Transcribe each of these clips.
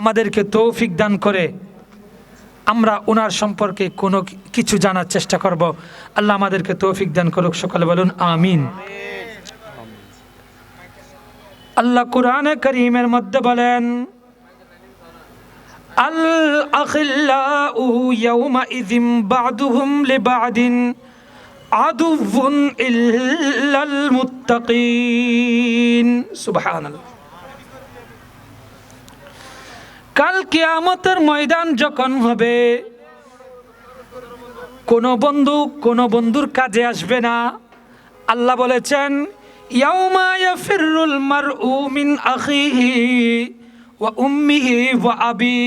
আমাদেরকে তৌফিক দান করে আমরা ওনার সম্পর্কে কোনো কিছু জানার চেষ্টা করব। আল্লাহ আমাদেরকে তৌফিক দান করুক, সকালে বলুন, আমিন। আল্লাহ কোরআনে করিমের মধ্যে বলেন, আল আখিল্লাউ ইয়াউমাইযিম বা'দুহুম লিবা'দিন আদুউন ইল্লাল মুত্তাকিন। সুবহানাল্লাহ। কাল কিয়ামতের ময়দান যখন হবে, কোনো বন্ধু কোনো বন্ধুর কাজে আসবে না। আল্লাহ বলেছেন ওয়া উম্মিহি ওয়া আবি।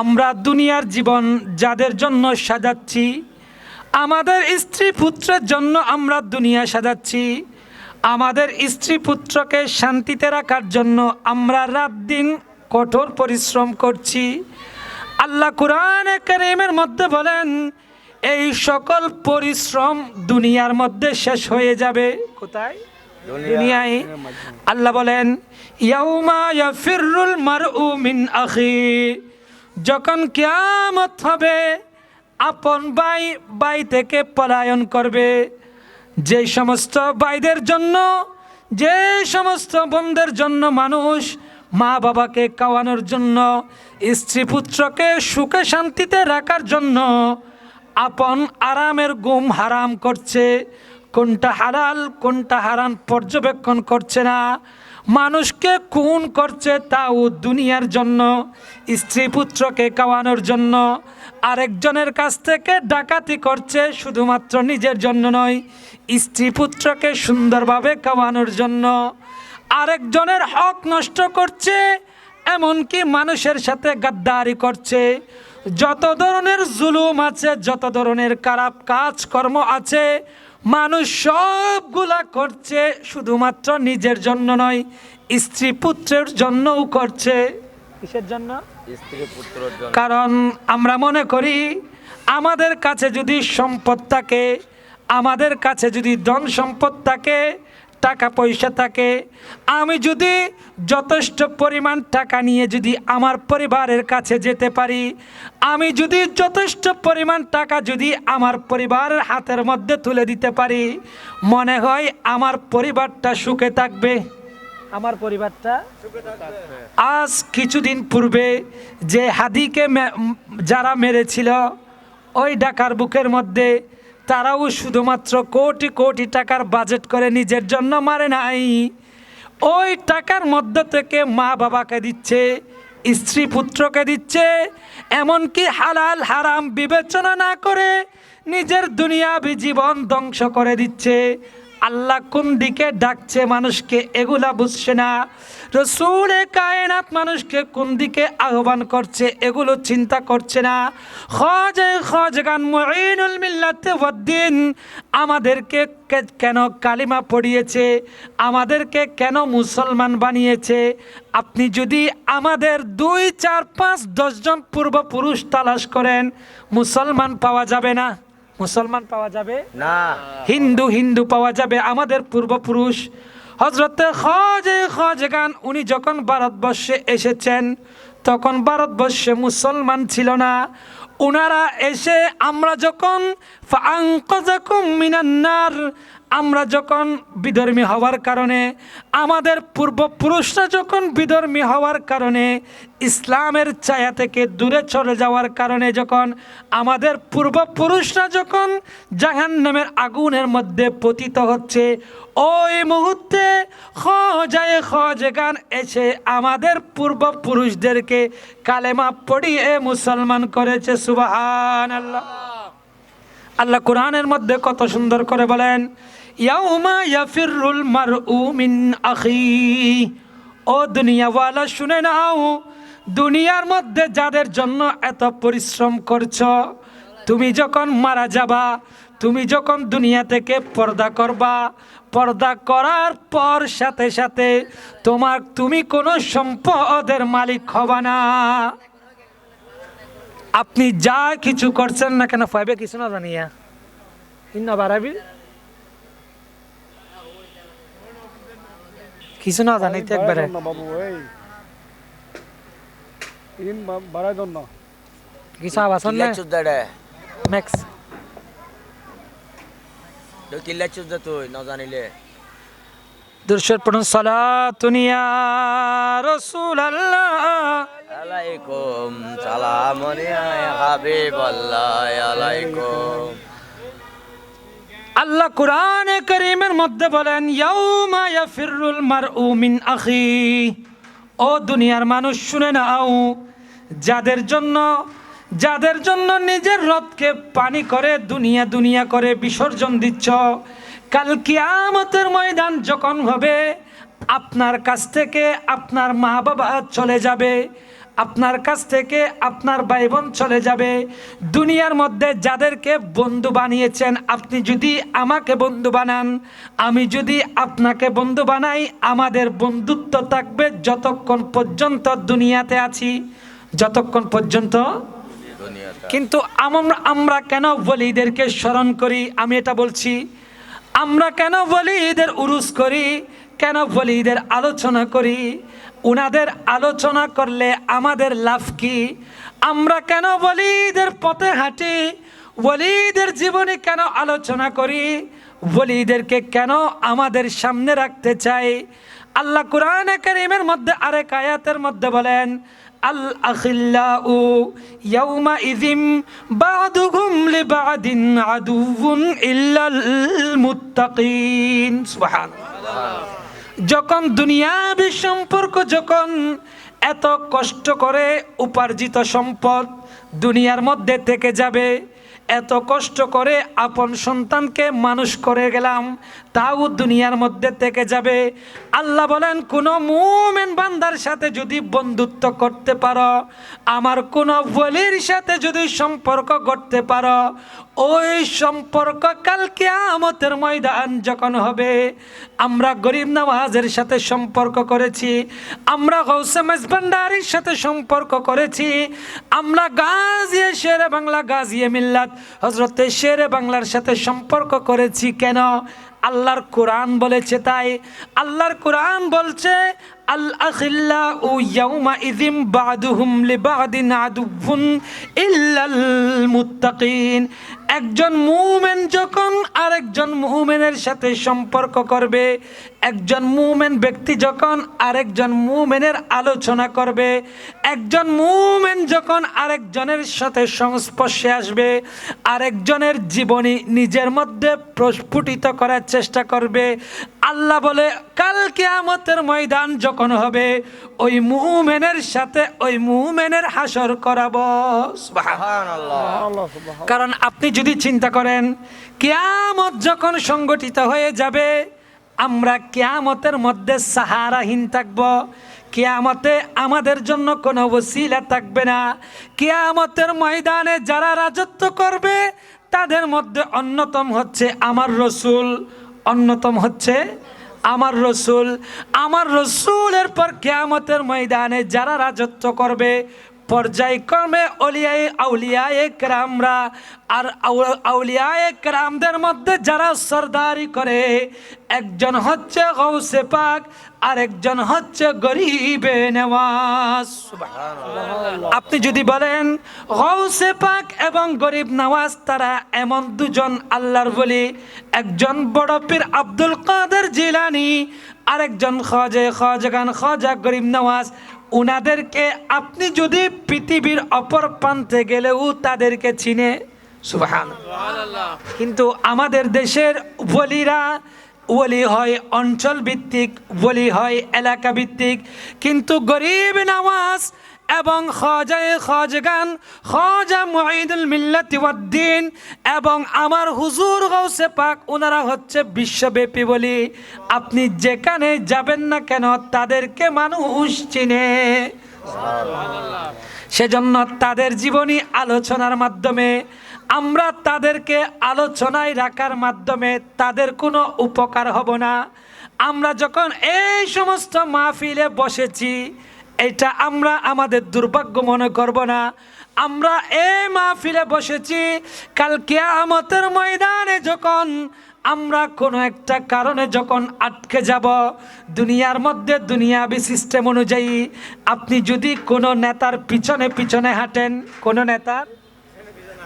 আমরা দুনিয়ার জীবন যাদের জন্য সাজাচ্ছি, আমাদের স্ত্রী পুত্রের জন্য আমরা দুনিয়া সাজাচ্ছি। আমাদের স্ত্রী পুত্রকে শান্তিতে রাখার জন্য আমরা রাত দিন কঠোর পরিশ্রম করছি। আল্লাহ কোরআনে কারিমের মধ্যে বলেন এই সকল পরিশ্রম দুনিয়ার মধ্যে শেষ হয়ে যাবে। কোথায়? দুনিয়ায়। আল্লাহ বলেন ইয়াউমা ইয়াফিরুল মারউ মিন আখি। যখন কিয়ামত হবে আপন ভাই ভাই থেকে পলায়ন করবে। যে সমস্ত ভাইদের জন্য যে সমস্ত বোনদের জন্য মানুষ মা বাবাকে খাওয়ানোর জন্য, স্ত্রী পুত্রকে সুখে শান্তিতে রাখার জন্য আপন আরামের গুম হারাম করছে। কোনটা হালাল, কোনটা হারাম পর্যবেক্ষণ করছে না। মানুষকে খুন করছে তাও দুনিয়ার জন্য, স্ত্রী পুত্রকে খাওয়ানোর জন্য। আরেকজনের কাছ থেকে ডাকাতি করছে শুধুমাত্র নিজের জন্য নয়, স্ত্রী পুত্রকে সুন্দরভাবে খাওয়ানোর জন্য। আরেকজনের হক নষ্ট করছে এমনকি মানুষের সাথে গাদ্দারি করছে। যত ধরনের জুলুম আছে যত ধরনের খারাপ কাজকর্ম আছে মানুষ সবগুলা করছে শুধুমাত্র নিজের জন্য নয় স্ত্রী পুত্রের জন্যও করছে। কিসের জন্য? জন্য। কারণ আমরা মনে করি আমাদের কাছে যদি সম্পদ থাকে আমাদের কাছে যদি ধন সম্পদ থাকে টাকা পয়সা থাকে আমি যদি যথেষ্ট পরিমাণ টাকা নিয়ে যদি আমার পরিবারের কাছে যেতে পারি আমি যদি যথেষ্ট পরিমাণ টাকা যদি আমার পরিবারের হাতের মধ্যে তুলে দিতে পারি মনে হয় আমার পরিবারটা সুখে থাকবে। আমার পরিবারটা আজ কিছুদিন পূর্বে যে হাদিকে যারা মেরেছিল ওই ডাকার বুকের মধ্যে তারাও শুধুমাত্র কোটি কোটি টাকার বাজেট করে নিজের জন্য মারে নাই। ওই টাকার মধ্য থেকে মা বাবাকে দিচ্ছে, স্ত্রী পুত্রকে দিচ্ছে, এমনকি হালাল, হারাম বিবেচনা না করে নিজের দুনিয়াবি জীবন ধ্বংস করে দিচ্ছে। আল্লাহ কোন দিকে ডাকছে মানুষকে এগুলা বুঝছে না। রসুলে কায়নাত মানুষকে কোন দিকে আহ্বান করছে এগুলো চিন্তা করছে না। খজে খজগান মুঈনুল মিল্লাতে ওয়াদ্দিন, আমাদেরকে কেন কালিমা পড়িয়েছে? আমাদেরকে কেন মুসলমান বানিয়েছে? আপনি যদি আমাদের দুই, চার, পাঁচ দশজন পূর্বপুরুষ তালাশ করেন, মুসলমান পাওয়া যাবে না। মুসলমান পাওয়া যাবে? না। হিন্দু হিন্দু পাওয়া যাবে। আমাদের পূর্বপুরুষ হজরতে খজে খজগান উনি যখন ভারতবর্ষে এসেছেন তখন ভারতবর্ষে মুসলমান ছিল না। উনারা এসে আমরা যখন মিনান্নার আমরা যখন বিধর্মী হওয়ার কারণে, আমাদের পূর্বপুরুষরা যখন বিধর্মী হওয়ার কারণে, ইসলামের ছায়া থেকে দূরে চলে যাওয়ার কারণে যখন, আমাদের পূর্বপুরুষরা যখন জাহান নামের আগুনের মধ্যে পতিত হচ্ছে, ওই মুহূর্তে খজায় খজগান এসে আমাদের পূর্বপুরুষদেরকে কালেমা পড়িয়ে মুসলমান করেছে সুবাহান আল্লাহ আল্লাহ কোরআনের মধ্যে কত সুন্দর করে বলেন ও দুনিয়াওয়ালা, শুনে নাও, দুনিয়ার মধ্যে যাদের জন্য এত পরিশ্রম করছ, তুমি যখন মারা যাবা, তুমি যখন দুনিয়া থেকে পর্দা করবা, পর্দা করার পর সাথে সাথে তোমার, তুমি কোনো সম্পদের মালিক হবা না। আপনি যা কিছু করছেন না কেন ফাইবে কিছু না জানিয়া। বাড়াবি কিছু না জানি তো একবারে। ইন বাড়াই দন না কিছু আওয়াজ হল কিল্লা চুদ্দাড়ে ম্যাক্স কিল্লা চুদ্দা তুই ন জানিলে। দুরশদ পড়ুন সালাতুনিয়া রসুল আল্লাহ আলাইকুম সালাম হাবিবাল্লাহ আলাইকুম। আল্লাহ কোরআনে করিমের মধ্যে বলেন মিন আখি। ও দুনিয়ার মানুষ, শুনে নাও, যাদের জন্য যাদের জন্য নিজের রথকে পানি করে, দুনিয়া দুনিয়া করে বিসর্জন দিচ্ছ, কাল কিয়ামতের ময়দান যখন হবে, আপনার কাছ থেকে আপনার মা বাবা চলে যাবে। আপনার কাছ থেকে আপনার ভাই বোন চলে যাবে। দুনিয়ার মধ্যে যাদেরকে বন্ধু বানিয়েছেন আপনি যদি আমাকে বন্ধু বানান আমি যদি আপনাকে বন্ধু বানাই আমাদের বন্ধুত্ব থাকবে যতক্ষণ পর্যন্ত দুনিয়াতে আছি যতক্ষণ পর্যন্ত কিন্তু আমরা আমরা কেন বলিদেরকে স্মরণ করি? আমি এটা বলছি আমরা কেন বলিদের উরুস করি? কেন বলিদের আলোচনা করি? উনাদের আলোচনা করলে আমাদের লাভ কি? আমরা কেন বলিদের পথে হাঁটি? বলিদের জীবনে কেন আলোচনা করি? বলিদেরকে কেন আমাদের সামনে রাখতে চাই? আল্লাহ কোরআনে কারীমের মধ্যে আরেক আয়াতের মধ্যে বলেন, আল আখিল্লাউ ইয়াউমা ইযিম বাদুহুম লিবাদিন আদুউন ইল্লাল মুত্তাকিন। সুবহানাল্লাহ। যখন দুনিয়াবি সম্পর্ক যখন এত কষ্ট করে উপার্জিত সম্পদ দুনিয়ার মধ্যে থেকে যাবে, এত কষ্ট করে আপন সন্তানকে মানুষ করে গেলাম তাও দুনিয়ার মধ্যে থেকে যাবে। আল্লাহ বলেন, কোনো মুমেন বান্দার সাথে যদি বন্ধুত্ব করতে পারো, আমার কোনো বলির সাথে যদি সম্পর্ক করতে পারো, ওই সম্পর্ক কালকে কিয়ামতের ময়দান যখন হবে, আমরা গরিব নওয়াজের সাথে সম্পর্ক করেছি, আমরা গৌসে মেজবান্ডারির সাথে সম্পর্ক করেছি, আমরা গাজিয়ে শেরে বাংলা, গাজিয়ে মিল্লাত হজরতে শেরে বাংলার সাথে সম্পর্ক করেছি কেন? আল্লাহর কোরআন বলেছে তাই আল্লাহর কোরআন বলছে মুত্তাকিন একজন মুমেন যখন আরেকজন মুমেনের সাথে সম্পর্ক করবে, একজন মুমেন ব্যক্তি যখন আরেকজন মুমেনের আলোচনা করবে, একজন মুমেন যখন আরেকজনের সাথে সংস্পর্শে আসবে, আরেকজনের জীবনী নিজের মধ্যে প্রস্ফুটিত করার চেষ্টা করবে। আল্লাহ বলে, কাল কিয়ামতের ময়দান যখন হবে? ওই মুমেনের সাথে ওই মুমেনের হাসর করাবো। কারণ আপনি যদি চিন্তা করেন কেয়ামত যখন সংগঠিত হয়ে যাবে আমরা কেয়ামতের মধ্যে সাহারাহীন থাকব। কেয়ামতে আমাদের জন্য কোনো ওসিলা থাকবে না। কেয়ামতের ময়দানে যারা রাজত্ব করবে তাদের মধ্যে অন্যতম হচ্ছে আমার রসুল অন্যতম হচ্ছে আমার রসুল আমার রসুলের পর কেয়ামতের ময়দানে যারা রাজত্ব করবে পর্যায়ক্রমে অলিয়ায় আউলিয়ায় কেরামরা আর আউ- আউলিয়ায়ে কেরামদের মধ্যে যারা সর্দারি করে একজন হচ্ছে গৌসে পাক আর একজন হচ্ছে গরিবে নেওয়াজ। আপনি যদি বলেন গৌসে পাক এবং গরিব নওয়াজ তারা এমন দুজন আল্লাহর বলি একজন বড় পীর আব্দুল কাদের জিলানি আরেকজন খজে খজগান খজা গরিব নওয়াজ উনাদেরকে আপনি যদি পৃথিবীর অপর প্রান্তে গেলেও তাদেরকে চিনে সুবাহান কিন্তু আমাদের দেশের বলিরা বলি হয় অঞ্চল ভিত্তিক বলি হয় এলাকা ভিত্তিক কিন্তু গরিব নামাজ এবং খজায় খজগান, খজা মুঈদুল মিল্লাতি ওয়াদ্দিন এবং আমার হুজুর গৌসে পাক ওনারা হচ্ছে বিশ্বব্যাপী বলি। আপনি যেখানে যাবেন না কেন, তাদেরকে মানুষ চিনে। সেজন্য তাদের জীবনী আলোচনার মাধ্যমে, আমরা তাদেরকে আলোচনায় রাখার মাধ্যমে তাদের কোনো উপকার হব না। আমরা যখন এই সমস্ত মাহফিলে বসেছি এটা আমরা আমাদের দুর্ভাগ্য মনে করব না। আমরা এই মাহফিলে বসেছি কাল কিয়ামতের ময়দানে যখন আমরা কোনো একটা কারণে যখন আটকে যাব দুনিয়ার মধ্যে দুনিয়াবি সিস্টেম অনুযায়ী আপনি যদি কোনো নেতার পিছনে পিছনে হাঁটেন কোনো নেতার?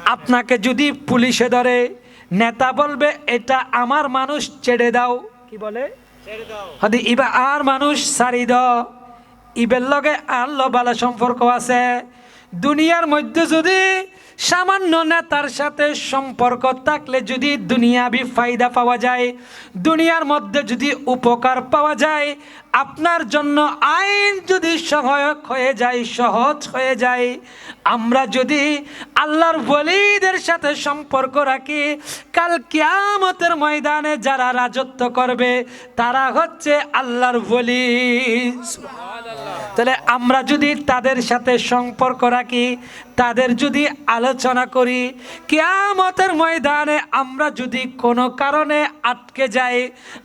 আপনাকে যদি পুলিশে ধরে নেতা বলবে এটা আমার মানুষ ছেড়ে দাও। কি বলে? হদি ইবা আর মানুষ সারি দ ইবের লগে আল্লাহ বালা সম্পর্ক আছে। দুনিয়ার মধ্যে যদি সামান্য নেতার সাথে সম্পর্ক থাকলে যদি দুনিয়াবি ফায়দা পাওয়া যায়, দুনিয়ার মধ্যে যদি উপকার পাওয়া যায়, আপনার জন্য আইন যদি সহায়ক হয়ে যায়, সহজ হয়ে যায়। আমরা যদি আল্লাহর বলিদের সাথে সম্পর্ক রাখি, কাল কিয়ামতের ময়দানে যারা রাজত্ব করবে, তারা হচ্ছে আল্লাহর বলি তাহলে আমরা যদি তাদের সাথে সম্পর্ক রাখি, তাদের যদি আলোচনা করি। কিয়ামতের ময়দানে আমরা যদি কোনো কারণে আটকে যাই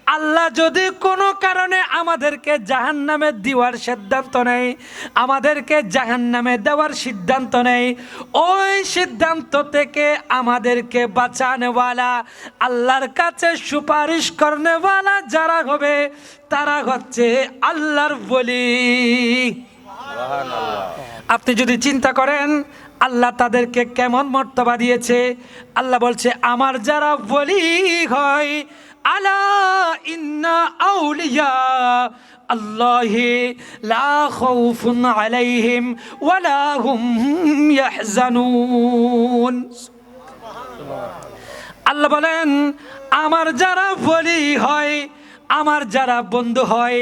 আল্লাহ যদি কোনো কারণে আমাদেরকে জাহান নামে দেওয়ার সিদ্ধান্ত নেয় আমাদেরকে জাহান নামে দেওয়ার সিদ্ধান্ত নেয় ওই সিদ্ধান্ত থেকে আমাদেরকে বাঁচানেওয়ালা আল্লাহর কাছে সুপারিশ করনেওয়ালা যারা হবে তারা হচ্ছে আল্লাহর বলি আপনি যদি চিন্তা করেন আল্লাহ তাদেরকে কেমন মর্তবা দিয়েছে? আল্লাহ বলছে, আমার যারা বলি হয় ইন্না লা আলাইহিম ওয়ালা হুম আল্লাহ বলেন, আমার যারা বলি হয় আমার যারা বন্ধু হয়,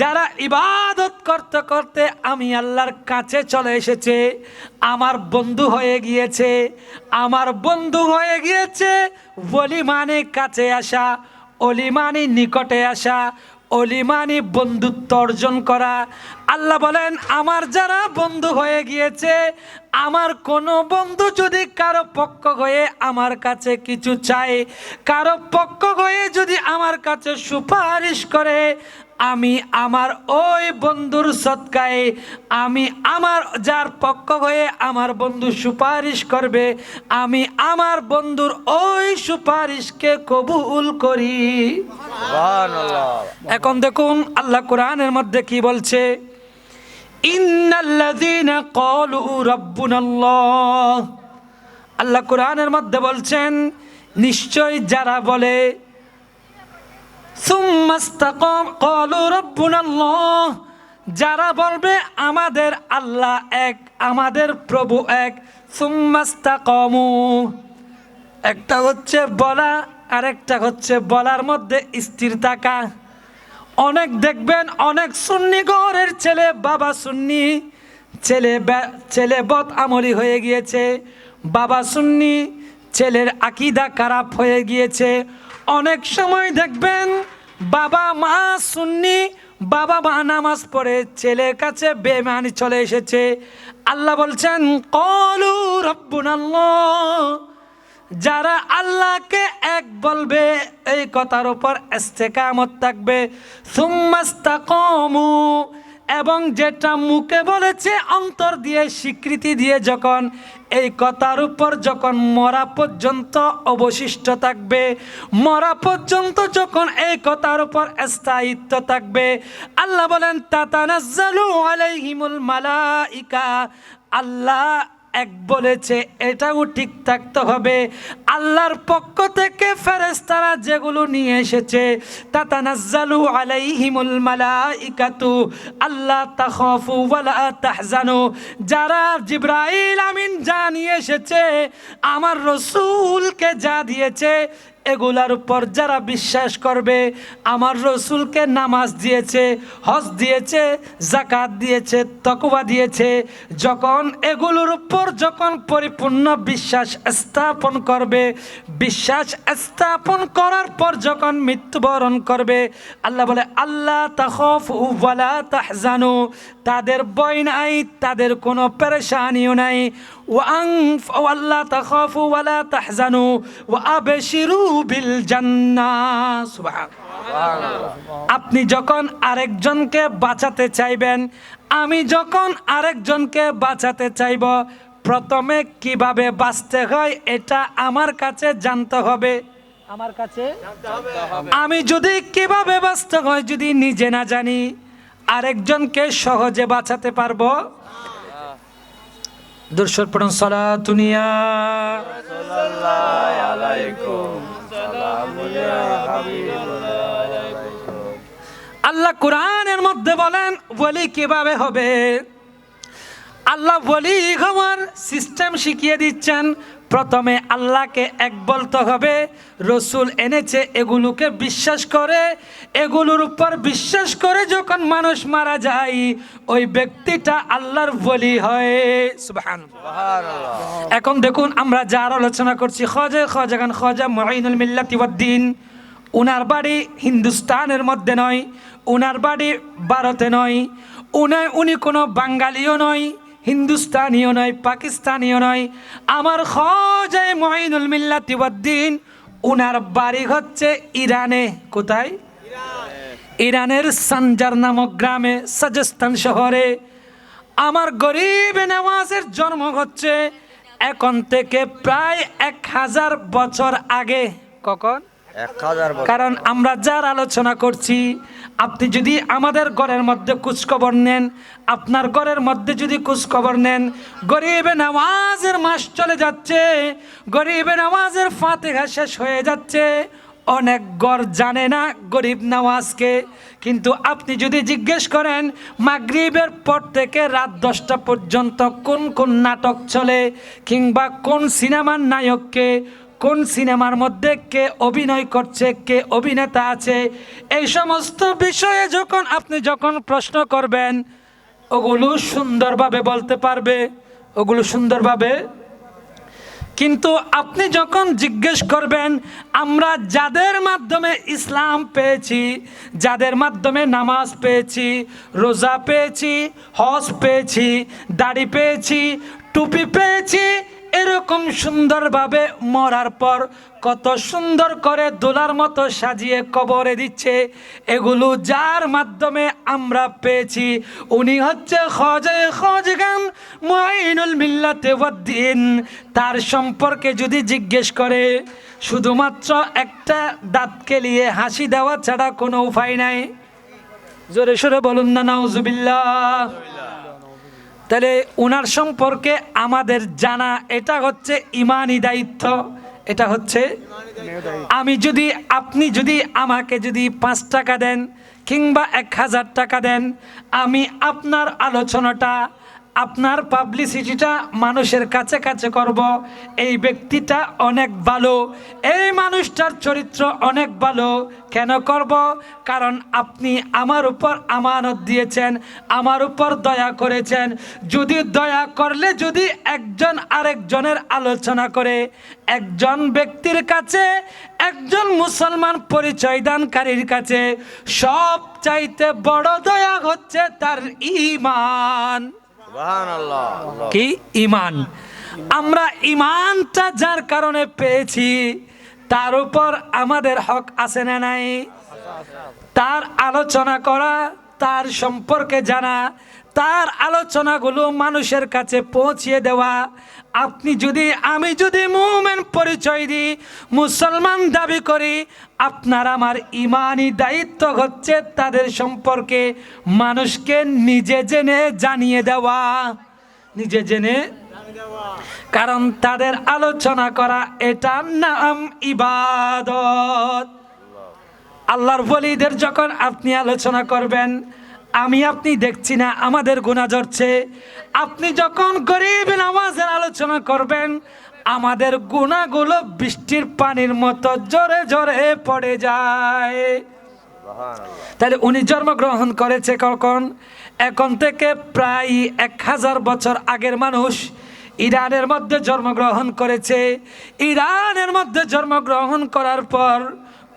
যারা ইবাদত করতে করতে আমি আল্লাহর কাছে চলে এসেছে, আমার বন্ধু হয়ে গিয়েছে, আমার বন্ধু হয়ে গিয়েছে বলি মানে কাছে আসা অলি মানে নিকটে আসা অলিমানি বন্ধুত্ব অর্জন করা। আল্লাহ বলেন, আমার যারা বন্ধু হয়ে গিয়েছে, আমার কোনো বন্ধু যদি কারও পক্ষ হয়ে আমার কাছে কিছু চায়, কারও পক্ষ হয়ে যদি আমার কাছে সুপারিশ করে আমি আমার ওই বন্ধুর সৎকায় আমি আমার যার পক্ষ হয়ে আমার বন্ধু সুপারিশ করবে আমি আমার বন্ধুর ওই সুপারিশকে কবুল করি। এখন দেখুন আল্লাহ কোরআনের মধ্যে কি বলছে? ইন্নাল্লাযীনা ক্বালু রাব্বুনাল্লাহ। আল্লাহ কোরআনের মধ্যে বলছেন নিশ্চয় যারা বলে যারা বলবে, আমাদের আল্লাহ এক, আমাদের প্রভু এক, সুম্মাস্তাকামু। একটা হচ্ছে বলা, আরেকটা হচ্ছে বলার মধ্যে স্থির থাকা। অনেক দেখবেন, অনেক সুন্নি ঘরের ছেলে, বাবা সুন্নি, ছেলে ছেলে বদ আমলি হয়ে গিয়েছে। বাবা সুন্নি, ছেলের আকিদা খারাপ হয়ে গিয়েছে। অনেক সময় দেখবেন বাবা মা সুন্নি, বাবা মা নামাজ পড়ে, ছেলের কাছে বেমানি চলে এসেছে। আল্লাহ বলছেন, কলু রব্বুন যারা আল্লাহকে এক বলবে, এই কথার উপর ইস্তেকামত থাকবে। সুম্মাস্তাকামু। এবং যেটা মুখে বলেছে, অন্তর দিয়ে স্বীকৃতি দিয়ে যখন এই কথার উপর যখন মরা পর্যন্ত অবশিষ্ট থাকবে, মরা পর্যন্ত যখন এই কথার উপর স্থায়িত্ব থাকবে, আল্লাহ বলেন, তাতানাজ্জালু আলাইহিমুল মালাইকা, আল্লাহ এক বলেছে, এটাও ঠিক থাকতে হবে। আল্লাহর পক্ষ থেকে ফেরেস্তারা যেগুলো নিয়ে এসেছে, তাতানাজ্জালু আলাইহিমুল মালাইকাতু। আল্লাহ তাখাফু ওয়ালা তাহজানু। যারা জিব্রাইল আমিন যা নিয়ে এসেছে, আমার রসুলকে যা দিয়েছে এগুলার উপর যারা বিশ্বাস করবে, আমার রসুলকে নামাজ দিয়েছে, হজ দিয়েছে জাকাত দিয়েছে তকবা দিয়েছে, যখন এগুলোর উপর যখন পরিপূর্ণ বিশ্বাস স্থাপন করবে, বিশ্বাস স্থাপন করার পর যখন মৃত্যুবরণ করবে, আল্লাহ বলে আল্লাহ তাখফ ওয়ালা তাহজানু। তাদের বই নাই তাদের কোনো পেরেশানিও নাই। ওয়াং আল্লাহ তাখফু ওয়ালা তাহজানু ওয়া আবশিরু বিল জান্নাহ। আপনি যখন আরেকজনকে বাঁচাতে চাইবেন আমি যখন আরেকজনকে বাঁচাতে চাইব প্রথমে কীভাবে বাঁচতে হয় এটা আমার কাছে জানতে হবে। আমার কাছে আমি যদি কীভাবে বাঁচতে হয় যদি নিজে না জানি আরেকজনকে সহজে বাঁচাতে পারব? দুর্শোর পড়ুন সলা দুনিয়া আল্লাহ কোরআনের মধ্যে বলেন বলি কীভাবে হবে? আল্লাহ বলি হওয়ার সিস্টেম শিখিয়ে দিচ্ছেন প্রথমে আল্লাহকে এক বলতে হবে রসুল এনেছে এগুলোকে বিশ্বাস করে এগুলোর উপর বিশ্বাস করে যখন মানুষ মারা যায় ওই ব্যক্তিটা আল্লাহর বলি হয়। এখন দেখুন আমরা যার আলোচনা করছি খজে খজাগান খজা মহিনুল মিল্লাতি ওয়াদ্দিন উনার বাড়ি হিন্দুস্তানের মধ্যে নয় উনার বাড়ি ভারতে নয় উনি উনি কোনো বাঙালিও নয় হিন্দুস্তানিও নয় পাকিস্তানিও নয়। আমার খজায় মহিনুল মিল্লাতি ওয়াদ্দিন উনার বাড়ি হচ্ছে ইরানে। কোথায়? ইরানের সানজার নামক গ্রামে সাজস্তান শহরে। আমার গরিব নেওয়াজের জন্ম হচ্ছে এখন থেকে প্রায় এক হাজার বছর আগে। কখন? কারণ আমরা যার আলোচনা করছি, আপনি যদি আমাদের ঘরের মধ্যে খোঁজখবর নেন, আপনার ঘরের মধ্যে যদি খোঁজখবর নেন, গরিবে নামাজের মাস চলে যাচ্ছে, গরিবে নামাজের ফাতেহা শেষ হয়ে যাচ্ছে। অনেক গড় জানে না গরিব নামাজকে। কিন্তু আপনি যদি জিজ্ঞেস করেন, মাগরিবের পর থেকে রাত দশটা পর্যন্ত কোন কোন নাটক চলে, কিংবা কোন সিনেমার নায়ককে কোন সিনেমার মধ্যে কে অভিনয় করছে, কে অভিনেতা আছে, এই সমস্ত বিষয়ে যখন আপনি যখন প্রশ্ন করবেন, ওগুলো সুন্দরভাবে বলতে পারবে, ওগুলো সুন্দরভাবে। কিন্তু আপনি যখন জিজ্ঞেস করবেন, আমরা যাদের মাধ্যমে ইসলাম পেয়েছি, যাদের মাধ্যমে নামাজ পেয়েছি, রোজা পেয়েছি, হজ পেয়েছি, দাড়ি পেয়েছি, টুপি পেয়েছি এরকম সুন্দরভাবে মরার পর কত সুন্দর করে দোলার মতো সাজিয়ে কবরে দিচ্ছে। এগুলো যার মাধ্যমে আমরা পেয়েছি। উনি হচ্ছে খজে খজগান মঈনুল মিল্লাতে ওয়াদ্দিন। তার সম্পর্কে যদি জিজ্ঞেস করে, শুধুমাত্র একটা দাঁতকে কেলিয়ে হাসি দেওয়া ছাড়া কোনো উপায় নাই। জোরে সোরে বলুন না, নাউজুবিল্লাহ। তাহলে ওনার সম্পর্কে আমাদের জানা এটা হচ্ছে ইমানি দায়িত্ব, এটা হচ্ছে আমি যদি, আপনি যদি আমাকে যদি পাঁচ টাকা দেন কিংবা এক হাজার টাকা দেন, আমি আপনার আলোচনাটা আপনার পাবলিসিটিটা মানুষের কাছে কাছে করব। এই ব্যক্তিটা অনেক ভালো। এই মানুষটার চরিত্র অনেক ভালো। কেন করব? কারণ আপনি আমার উপর আমানত দিয়েছেন, আমার উপর দয়া করেছেন। যদি দয়া করলে, যদি একজন আরেকজনের আলোচনা করে, একজন ব্যক্তির কাছে, একজন মুসলমান পরিচয় দানকারীর কাছে সব চাইতে বড় দয়া হচ্ছে তার ইমান। কি? ইমান আমরা ইমানটা যার কারণে পেয়েছি, তার উপর আমাদের হক আছে না নাই? তার আলোচনা করা, তার সম্পর্কে জানা তার আলোচনাগুলো মানুষের কাছে পৌঁছিয়ে দেওয়া। আপনি যদি, আমি যদি মুমেন পরিচয় দিই, মুসলমান দাবি করি, আপনার আমার ইমানি দায়িত্ব হচ্ছে তাদের সম্পর্কে মানুষকে নিজে জেনে জানিয়ে দেওয়া। নিজে জেনে কারণ তাদের আলোচনা করা এটার নাম ইবাদত। আল্লাহর বলিদের যখন আপনি আলোচনা করবেন আমি আপনি দেখছি না আমাদের গুণা জড়ছে আপনি যখন গরিব নামাজের আলোচনা করবেন আমাদের গুণাগুলো বৃষ্টির পানির মতো জোরে জোরে পড়ে যায়। তাহলে উনি জন্মগ্রহণ করেছে কখন? এখন থেকে প্রায় এক হাজার বছর আগের মানুষ ইরানের মধ্যে জন্মগ্রহণ করেছে। ইরানের মধ্যে জন্মগ্রহণ করার পর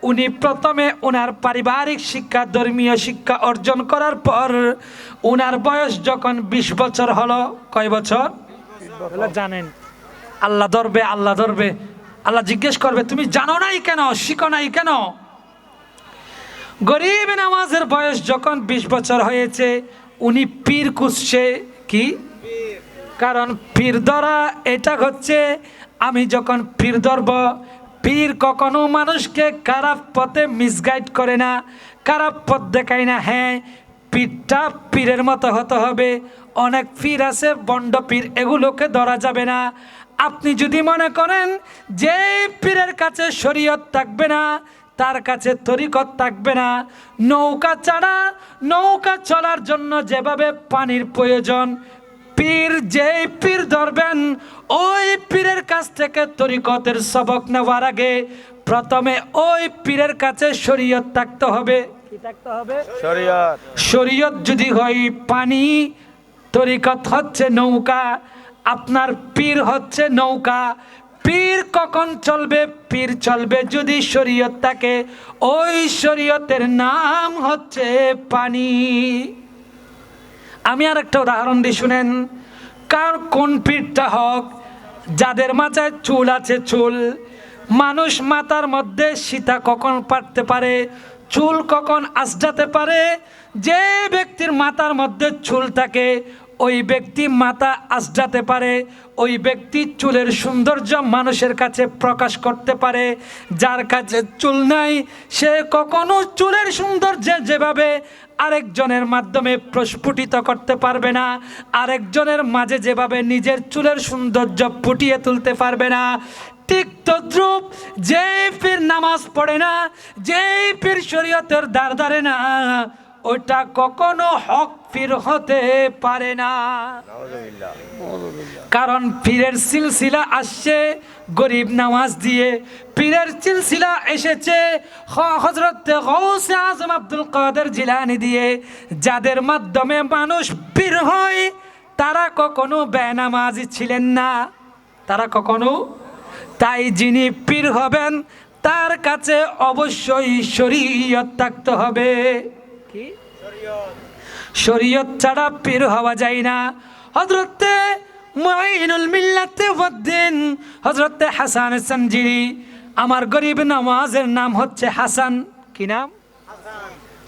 উনি প্রথমে ওনার পারিবারিক শিক্ষা ধর্মীয় শিক্ষা অর্জন করার পর ওনার বয়স যখন বিশ বছর হলো কয় বছর? জানেন আল্লাহ ধরবে আল্লাহ ধরবে। আল্লাহ জিজ্ঞেস করবে তুমি জানো নাই কেন? শিখো নাই কেন? গরিব নামাজের বয়স যখন বিশ বছর হয়েছে উনি পীর কুসছে কি? কারণ পীর ধরা এটা হচ্ছে আমি যখন পীর ধরব পীর কখনো মানুষকে খারাপ পথে মিসগাইড করে না, খারাপ পথ দেখায় না। হ্যাঁ পীরটা পীরের মতো হতে হবে। অনেক পীর আছে, বন্ড পীর, এগুলোকে ধরা যাবে না। আপনি যদি মনে করেন যে পীরের কাছে শরীয়ত থাকবে না, তার কাছে তরিকত থাকবে না। নৌকা ছাড়া, নৌকা চলার জন্য যেভাবে পানির প্রয়োজন পীর যেই পীর ধরবেন ওই পীরের কাছ থেকে তরিকতের সবক নেওয়ার আগে প্রথমে ওই পীরের কাছে শরীয়ত থাকতে হবে। থাকতে হবে? শরীয়ত। শরীয়ত যদি হয় পানি তরিকত হচ্ছে নৌকা আপনার পীর হচ্ছে নৌকা। পীর কখন চলবে? পীর চলবে যদি শরীয়ত থাকে ওই শরীয়তের নাম হচ্ছে পানি। আমি আর একটা উদাহরণ দিই শুনেন। কার কোন পীরটা হোক? যাদের মাথায় চুল আছে চুল। মানুষ মাথার মধ্যে সীতা কখন পারতে পারে? চুল কখন আসজাতে পারে? যে ব্যক্তির মাথার মধ্যে চুল থাকে, ওই ব্যক্তি মাথা আসজাতে পারে। ওই ব্যক্তি চুলের সৌন্দর্য মানুষের কাছে প্রকাশ করতে পারে। যার কাছে চুল নাই, সে কখনো চুলের সৌন্দর্যে যেভাবে আরেকজনের মাধ্যমে প্রস্ফুটিত করতে পারবে না আরেকজনের মাঝে যেভাবে নিজের চুলের সৌন্দর্য ফুটিয়ে তুলতে পারবে না ঠিক তদ্রুপ যে পীর নামাজ পড়ে না যে পীর শরীয়তের দ্বার ধারে না ওটা কখনো হক পীর হতে পারে না। কারণ পীরের সিলসিলা আসছে গরিব নামাজ দিয়ে পীরের সিলসিলা এসেছে। হজরত গৌসে আজম আব্দুল কাদের জিলানি দিয়ে যাদের মাধ্যমে মানুষ পীর হয় তারা কখনো বেনামাজি ছিলেন না। তারা কখনো? তাই যিনি পীর হবেন তার কাছে অবশ্যই শরীয়ত থাকতে হবে। কি? শরীয়ত ছাড়া পীর হওয়া যায় না। হজরতে মাইনুল মিল্লাতে উদ্দিন হজরতে হাসান সঞ্জিরি আমার গরিব নওয়াজের নাম হচ্ছে হাসান। কি নাম?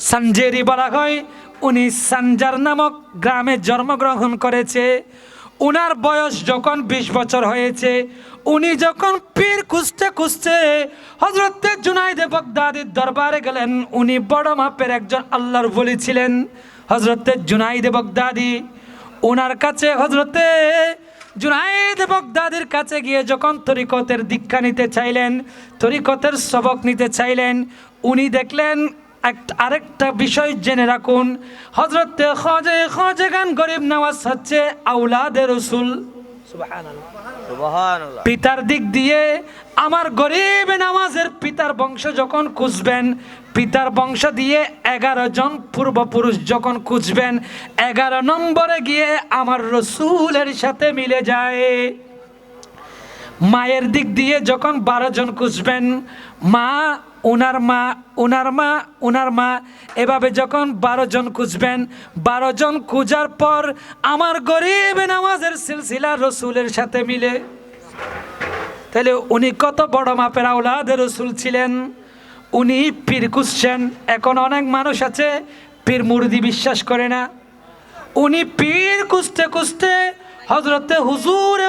সঞ্জেরি বলা হয়। উনি সঞ্জার নামক গ্রামে জন্মগ্রহণ করেছে। উনার বয়স যখন বিশ বছর হয়েছে, উনি যখন পীর খুঁজতে খুঁজতে হজরতে জুনাইদে বগদাদির দরবারে গেলেন। উনি বড় মাপের একজন আল্লাহর বলি ছিলেন। হজরতে জুনাইদে বগদাদি ওনার কাছে হজরতে জুনাইদ বগদাদির কাছে গিয়ে যখন তরিকতের দীক্ষা নিতে চাইলেন তরিকতের সবক নিতে চাইলেন উনি দেখলেন একটা আরেকটা বিষয় জেনে রাখুন। হজরতে খজে খজে গান গরিব নওয়াজ হচ্ছে আউলাদের রসুল। পিতার দিক দিয়ে আমার গরিব নামাজের পিতার বংশ যখন খুঁজবেন পিতার বংশ দিয়ে এগারো জন পূর্বপুরুষ যখন খুঁজবেন, এগারো নম্বরে গিয়ে আমার রসুলের সাথে মিলে যায়। মায়ের দিক দিয়ে যখন বারো জন খুঁজবেন, মা, উনার মা উনার মা উনার মা, এভাবে যখন বারো জন খুঁজবেন, বারো জন খুঁজার পর আমার গরিব নামাজের সিলসিলা রসুলের সাথে মিলে। তাহলে উনি কত বড় মাপের আউলাদের রসুল ছিলেন? উনি পীর খুঁজছেন। এখন অনেক মানুষ আছে, পীর মুরদি বিশ্বাস করে না। উনি পীর খুঁজতে খুঁজতে হজরতে হুজুর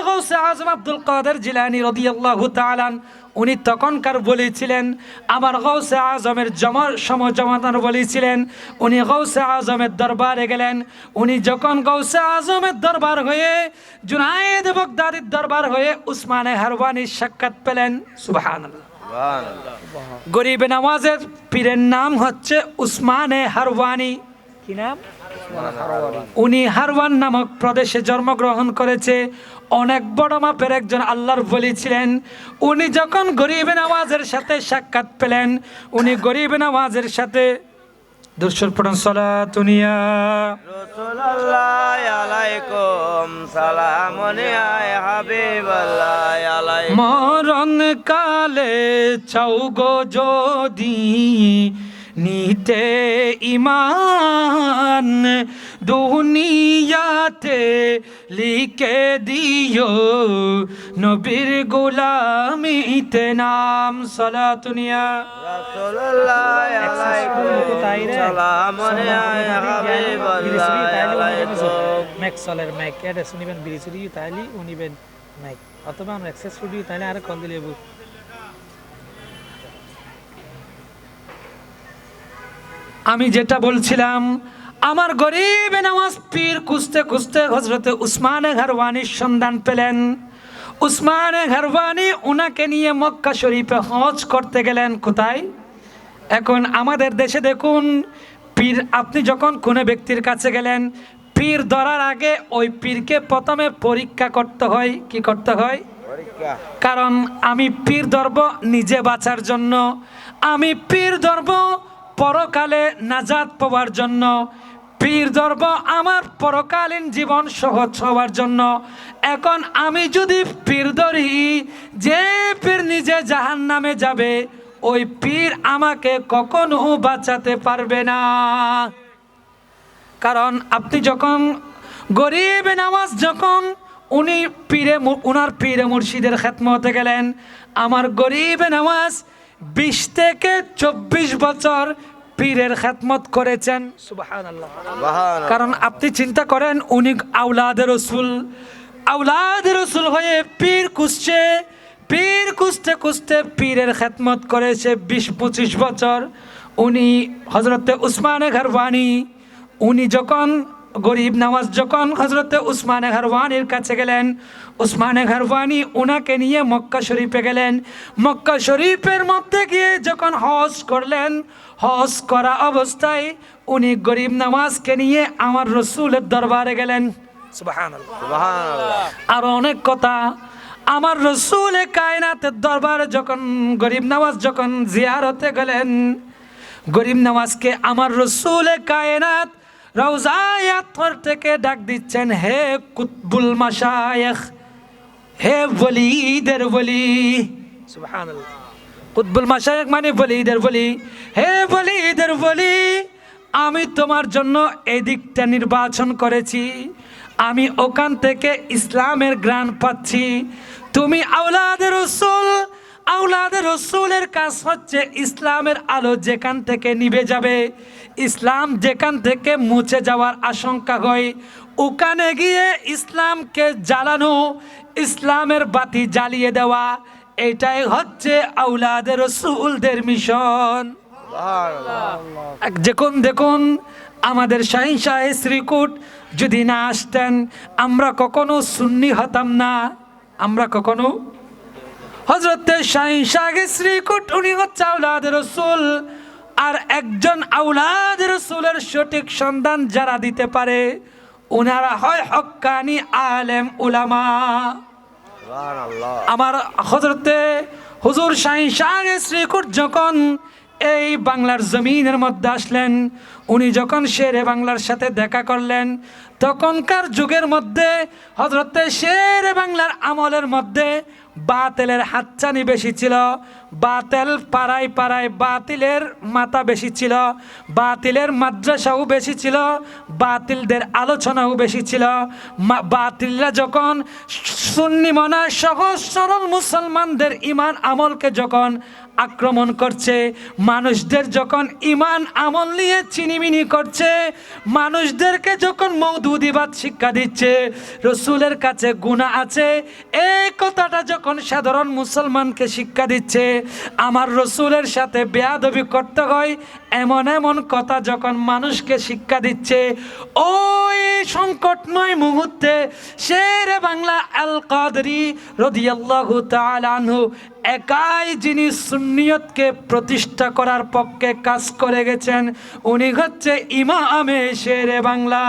আজম আব্দুল কাদের জিলানি রদিয়াল্লাহু তাআলান উনি তখনকার বলেছিলেন, আমার গৌসে আজমের জমর সমজমাতার বলেছিলেন, উনি গৌসে আজমের দরবারে গেলেন। উনি যখন গৌসে আজমের দরবার হয়ে, জুনায়েদ বগদাদির দরবার হয়ে উসমানে হারওয়ানির সাক্ষাৎ পেলেন। সুবহানাল্লাহ। গরিব নামাজের পীরের নাম হচ্ছে উসমানে হারওয়ানি। কি নাম? উনি হারওয়ান নামক প্রদেশে জন্মগ্রহণ করেছে। অনেক বড় মাপের একজন আল্লাহর বলি ছিলেন। উনি যখন গরিব নামাজের সাথে সাক্ষাৎ পেলেন উনি গরিব নামাজের সাথে দুর্শর পড়ন সলা তুনিয়া মরণ কালে চৌগো যদি নিতে ইমান দুনিয়াতে লিখে দিও নবীর গোলামিতে নাম ইয়া হাবিবাল্লাহ। আলাইকুম ম্যাক্সলের ম্যাক এটা শুনিবেন বিরিচুরি তাইলি উনিবেন ম্যাক অথবা আমরা অ্যাক্সেস স্টুডিও তাইলে আর কল দিলে আমি যেটা বলছিলাম আমার গরিব নামাজ পীর খুঁজতে খুঁজতে হজরতে উসমানে ঘরওয়ানির সন্ধান পেলেন। উসমানে ঘরওয়ানি ওনাকে নিয়ে মক্কা শরীফে হজ করতে গেলেন কোথায়? এখন আমাদের দেশে দেখুন পীর আপনি যখন কোনো ব্যক্তির কাছে গেলেন পীর ধরার আগে ওই পীরকে প্রথমে পরীক্ষা করতে হয় কি করতে হয়? কারণ আমি পীর ধরব নিজে বাঁচার জন্য। আমি পীর ধরব পরকালে নাজাত পাওয়ার জন্য, পীর ধরব আমার পরকালীন জীবন সহজ হওয়ার জন্য। এখন আমি যদি পীর ধরি, যে পীর নিজে জাহান নামে যাবে, ওই পীর আমাকে কখনো বাঁচাতে পারবে না। কারণ আপনি যখন গরিব নামাজ যখন উনি পীরে উনার পীরে মুর্শিদের খেতমতে গেলেন, আমার গরিব নামাজ বিশ থেকে চব্বিশ বছর পীরের খেতমত করেছেন। কারণ আপনি চিন্তা করেন উনি আউলাদের রসুল। আউলাদের রসুল হয়ে পীর কুসছে পীর কুসতে কুসতে পীরের খেতমত করেছে বিশ পঁচিশ বছর। উনি হজরতে উসমানে ঘরবানি উনি যখন গরিব নামাজ যখন হজরতে উসমানে ঘরওয়ানির কাছে গেলেন উসমানে ঘরওয়ানি ওনাকে নিয়ে মক্কা শরীফে গেলেন। মক্কা শরীফের মধ্যে গিয়ে যখন হজ করলেন হজ করা অবস্থায় উনি গরিব নামাজকে নিয়ে আমার রসুলের দরবারে গেলেন। আরও অনেক কথা। আমার রসুল কায়নাতের দরবারে যখন গরিব নামাজ যখন জিয়ারতে গেলেন গরিব নামাজকে আমার রসুল কায়নাত রওজায়াতর থেকে ডাক দিচ্ছেন, হে কুতবুল মাশায়েখ, হে বলিদের বলি সুবাহান আল্লাহ কুতবুল মাশায়েক মানে বলিদের বলি হে বলিদের বলি আমি তোমার জন্য এদিকটা নির্বাচন করেছি। আমি ওখান থেকে ইসলামের গ্রাণ পাচ্ছি। তুমি আউলাদের রসুল আউলাদের রসুলের কাজ হচ্ছে ইসলামের আলো যেখান থেকে নিভে যাবে। ইসলাম যেখান থেকে মুছে যাওয়ার আশঙ্কা হয় ওখানে গিয়ে ইসলামকে জ্বালানো ইসলামের বাতি জ্বালিয়ে দেওয়া এটাই হচ্ছে আউলাদের রসুলদের মিশন। দেখুন দেখুন আমাদের শাহিন শাহে শ্রীকুট যদি না আসতেন আমরা কখনো সুন্নি হতাম না। আমরা কখনো হজরতে শাহিন শাহে শ্রীকুট উনি হচ্ছে আউলাদের রসুল। আর একজন আউলাদ রসুলের সঠিক সন্ধান যারা দিতে পারে ওনারা হয় হক্কানি আলেম উলামা। আমার হজরতে হুজুর শাহিন শাহ শ্রীকুট যখন এই বাংলার জমিনের মধ্যে আসলেন উনি যখন শেরে বাংলার সাথে দেখা করলেন তখনকার যুগের মধ্যে হজরতে শেরে বাংলার আমলের মধ্যে বাতেলের হাতচানি বেশি ছিল। বাতেল পাড়ায় পাড়ায় বাতিলের মাথা বেশি ছিল। বাতিলের মাদ্রাসাও বেশি ছিল। বাতিলদের আলোচনাও বেশি ছিল। বাতিলরা যখন সুন্নিমনা সহজ সরল মুসলমানদের ইমান আমলকে যখন আক্রমণ করছে। মানুষদের যখন ইমান আমল নিয়ে চিনিমিনি করছে, মানুষদেরকে যখন মৌদুদিবাদ শিক্ষা দিচ্ছে, রসুলের কাছে গুণা আছে, এই কথাটা যখন সাধারণ মুসলমানকে শিক্ষা দিচ্ছে, আমার রসুলের সাথে বেয়াদবি করতে হয়, এমন এমন কথা যখন মানুষকে শিক্ষা দিচ্ছে, ওই সংকটময় মুহূর্তে শেরে বাংলা আল কাদরি রদিয়াল্লাহু তাআলা আনহু একাই যিনি সুন্নিয়তকে প্রতিষ্ঠা করার পক্ষে কাজ করে গেছেন উনি হচ্ছে ইমামে শেরে বাংলা।